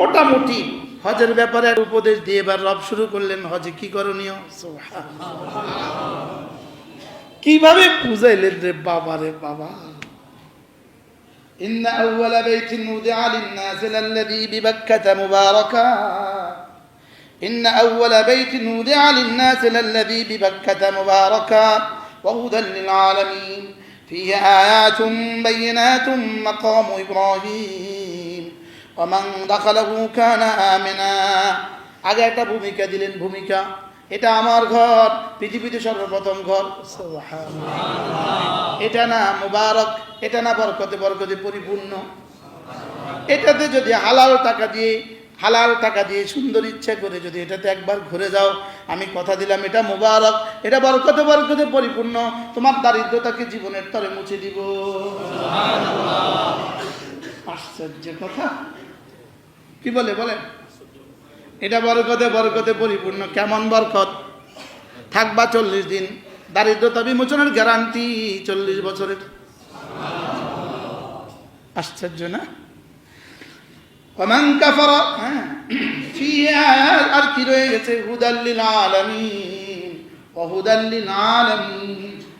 মোটামুটি হজের ব্যাপারে আর উপদেশ দিয়ে এবার রব শুরু করলেন হজে কি করণীয় কিভাবে বুঝাইলেন রে বাবা রে বাবা إن أول بيت وضع للناس للذي ببكة مباركا إن أول بيت وضع للناس للذي ببكة مباركا وهدى للعالمين فيه آيات بينات مقام إبراهيم অমাং দাখালা ভূমিকা না আগে একটা ভূমিকা দিলেন ভূমিকা। এটা আমার ঘর পৃথিবীতে সর্বপ্রথম ঘর। এটা না মুবারক এটা না বরকতে বরকতে পরিপূর্ণ। এটাতে যদি হালাল টাকা দিয়ে হালাল টাকা দিয়ে সুন্দর ইচ্ছা করে যদি এটাতে একবার ঘুরে যাও আমি কথা দিলাম এটা মুবারক এটা বরকতে বরকতে পরিপূর্ণ। তোমার দারিদ্রতাকে জীবনের তরে মুছে দিব। আশ্চর্য কথা। কি বলে বলেন এটা বরকতে বরকতে পরিপূর্ণ, কেমন বরকত? থাকবা চল্লিশ দিন, দারিদ্রতা বিমোচনের গ্যারান্টি চল্লিশ বছরের। আশ্চর্য না? হ্যাঁ আর কি রয়ে গেছে?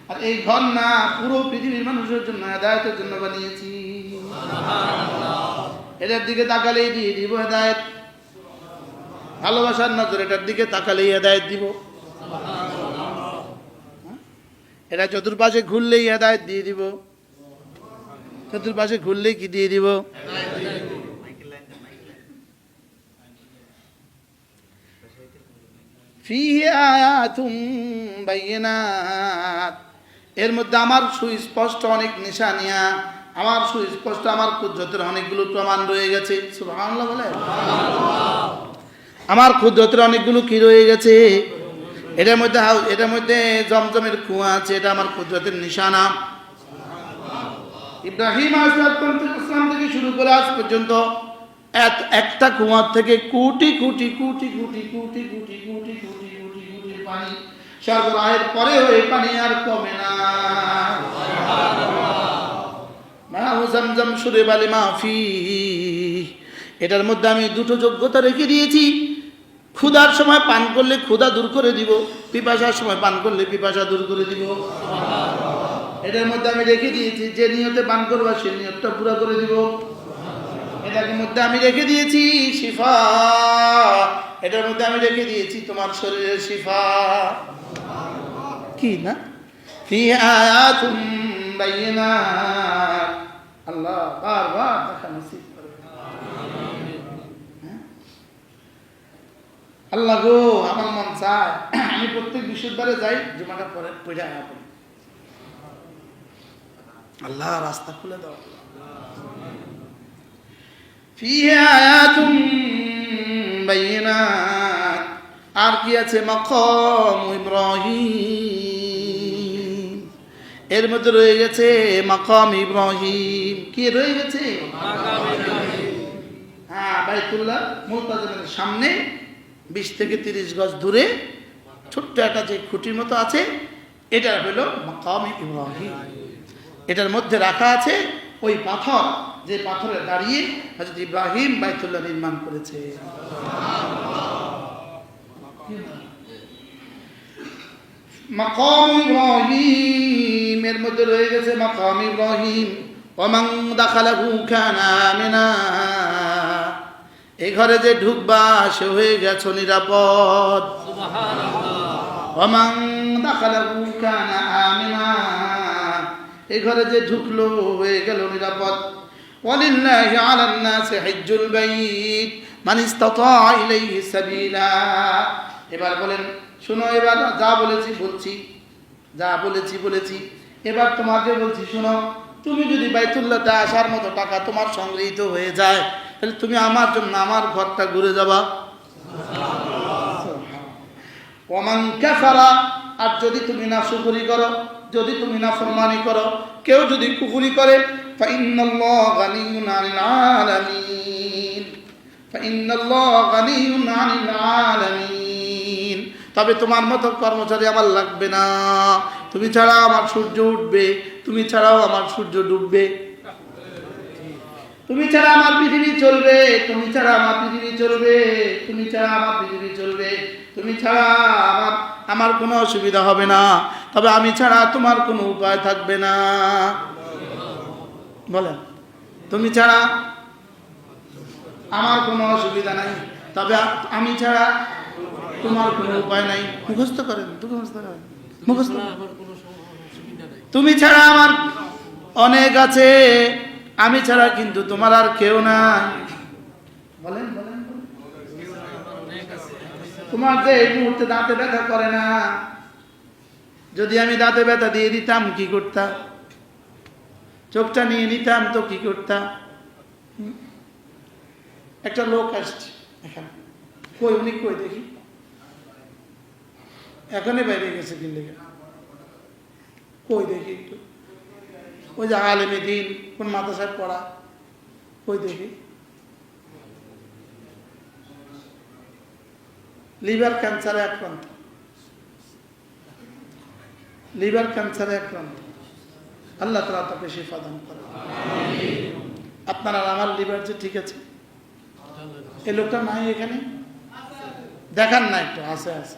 আর এই ঘর না পুরো পৃথিবীর মানুষের জন্য, হেদায়েতের জন্য বানিয়েছি। এটার দিকে তাকালেই দিয়ে দিব হেদায়েত। ভালোবাসার নজর এটার দিকে তাকালেই হেদায়েত দিব। এটা চতুর্পাশে ঘুরলেই হেদায়েত দিয়ে দিব। চতুর্পাশে ঘুরলেই কি দিয়ে দিব? এর মধ্যে আমার সুস্পষ্ট অনেক নিশানিয়া আমার সুস্পষ্ট আমার কুদরতের অনেকগুলো প্রমাণ রয়ে গেছে সুবহানাল্লাহ বলে আমার কুদরতের অনেকগুলো কি রয়ে গেছে এটার মধ্যে এটার মধ্যে জমজমের কুয়া আছে এটা আমার কুদরতের নিশানা ইব্রাহিম ইসলাম থেকে শুরু করে আজ পর্যন্ত এক একটা কুয়ার থেকে কোটি কোটি কোটি কোটি কোটি কোটি কোটি কোটি কোটি কোটি পানি সরবরাহের পরেও এই পানি আর কমে না জমজম সুরে বালি মাফি। এটার মধ্যে আমি দুটো যোগ্যতা রেখে দিয়েছি। ক্ষুধার সময় পান করলে ক্ষুধা দূর করে দিব, পিপাসার সময় পান করলে পিপাসা দূর করে দিব। এটার মধ্যে আমি রেখে দিয়েছি, যে নিয়তে পান করবা সে নিয়তটা পুরো করে দিব। এটার মধ্যে আমি রেখে দিয়েছি শিফা। এটার মধ্যে আমি রেখে দিয়েছি তোমার শরীরের শিফা। কি না? ফি আয়াতুম বাইয়িনাত আল্লাহ বারবার দেখা নসিব হ্যাঁ? আল্লাহ গো, আমার মন চায়। আমি প্রত্যেক বৃহস্পতিবারে যাই, জুমাটা পরে পড়ে আয়া পড়ি আল্লাহ, রাস্তা খুলে দাও। আর কি আছে? মাকাম ইব্রাহিম। এর মধ্যে রয়ে গেছে মাকাম ইব্রাহিম। কি রয়ে গেছে? হ্যাঁ বাইতুল্লাহ মুলতাজমের সামনে বিশ থেকে তিরিশ গজ দূরে ছোট্ট একটা যে খুঁটির মতো আছে এটা হলো মাকাম ইব্রাহিম। এটার মধ্যে রাখা আছে ওই পাথর যে পাথরে দাঁড়িয়ে হজরত ইব্রাহিম বাইতুল্লাহ নির্মাণ করেছে। মাকাম ইব্রাহিম। এর মধ্যে রয়ে গেছে মাকাম ইব্রাহিম ওমান দাখালাহু কানা আমিনা এই ঘরে যে ঢুকবা সে হয়ে গেছো নিরাপদ ওমান দাখালাহু কানা আমিনা এই ঘরে যে ঢুকলো হয়ে গেল নিরাপদ ولله على الناس حج البيت من استطاع إليه سبيلا এবার বলেন শোনো এবার যা বলেছি বলছি যা বলেছি বলেছি এবার তোমাকে বলছি শোনো তুমি যদি বাইতুল্লাহতে আসার মতো টাকা তোমার সংগৃহীত হয়ে যায় তাহলে তুমি আমার জন্য আমার ঘরটা ঘুরে যাবা ওমান কাফারা আর যদি তুমি না শুকুরি করো যদি তুমি না ফরমানি করো কেউ যদি কুকুরি করে فإن الله غني عن العالمين তবে তোমার মতো কর্মচারী আমার লাগবে না। তুমি ছাড়া আমার সূর্য উঠবে, তুমি ছাড়াও আমার সূর্য ডুববে। তুমি ছাড়া আমার পৃথিবী চলবে, তুমি ছাড়া আমার পৃথিবী চলবে, তুমি ছাড়া আমার পৃথিবী চলবে। তুমি ছাড়া আমার আমার কোনো অসুবিধা হবে না। তবে আমি ছাড়া তোমার কোনো উপায় থাকবে না। বলেন, তুমি ছাড়া আমার কোনো অসুবিধা নাই। তবে আমি ছাড়া তোমার কোনো উপায় নাই। মুখস্থ করেন মুখস্থ তুমি ছাড়া আমার অনেক আছে, আমি ছাড়া কিন্তু তোমার আর কেউ বলেন বলেন বলেন। তোমার যে এই মুহূর্তে দাঁতে ব্যথা করে না, যদি আমি দাঁতে ব্যথা দিয়ে দিতাম, কি করতাম চোখটা নিয়ে নিতাম তো কি করতাম একটা লোক আসছে এখানে। কই, উনি কই দেখি? এখনই বাইরে গেছে কিনলে কই দেখি একটু। ওই যে আলেমে দিন, কোন মাদ্রাসায় পড়া? কই দেখি। লিভার ক্যান্সারে আক্রান্ত। লিভার ক্যান্সারে আক্রান্ত। আল্লাহ তালা তাকে শিফা দান করে আপনার আর আমার লিভার যে ঠিক আছে? এই লোকটা নাই এখানে? দেখান না একটু, আছে আছে।